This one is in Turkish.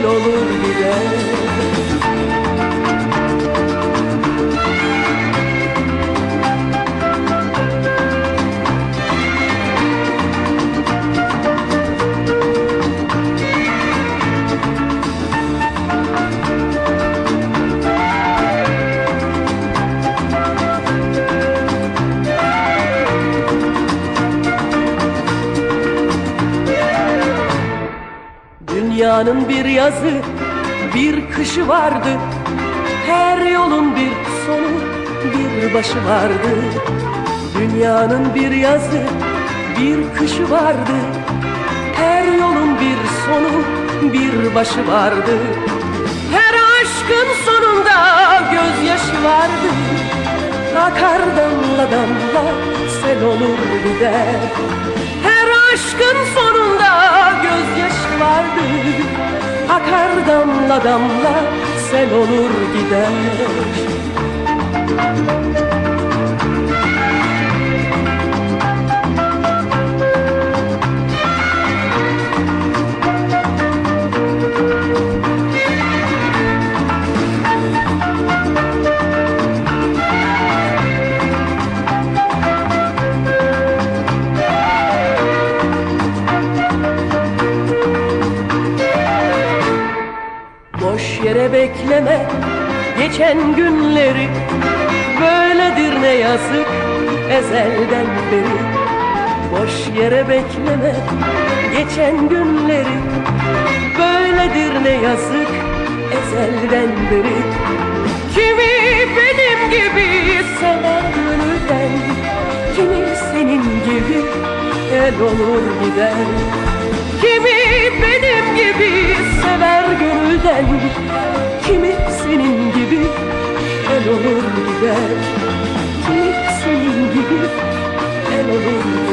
el olur gider Dünyanın bir yazı, bir kışı vardı. Her yolun bir sonu, bir başı vardı. Dünyanın bir yazı, bir kışı vardı. Her yolun bir sonu, bir başı vardı. Her aşkın sonunda gözyaşı vardı. Akar damla damla sel olur gider. Aşkın sonunda gözyaşı vardı Akar damla damla sel olur gider Bekleme. Geçen günleri Böyledir ne yazık ezelden beri. Boş yere bekleme. Geçen günleri Böyledir ne yazık ezelden beri. Kimi benim gibi sever gönülden Kimi senin gibi el olur gider. Kimi benim gibi sever gönülden Kimi senin gibi? El olur gider Kimi senin gibi? El olur gider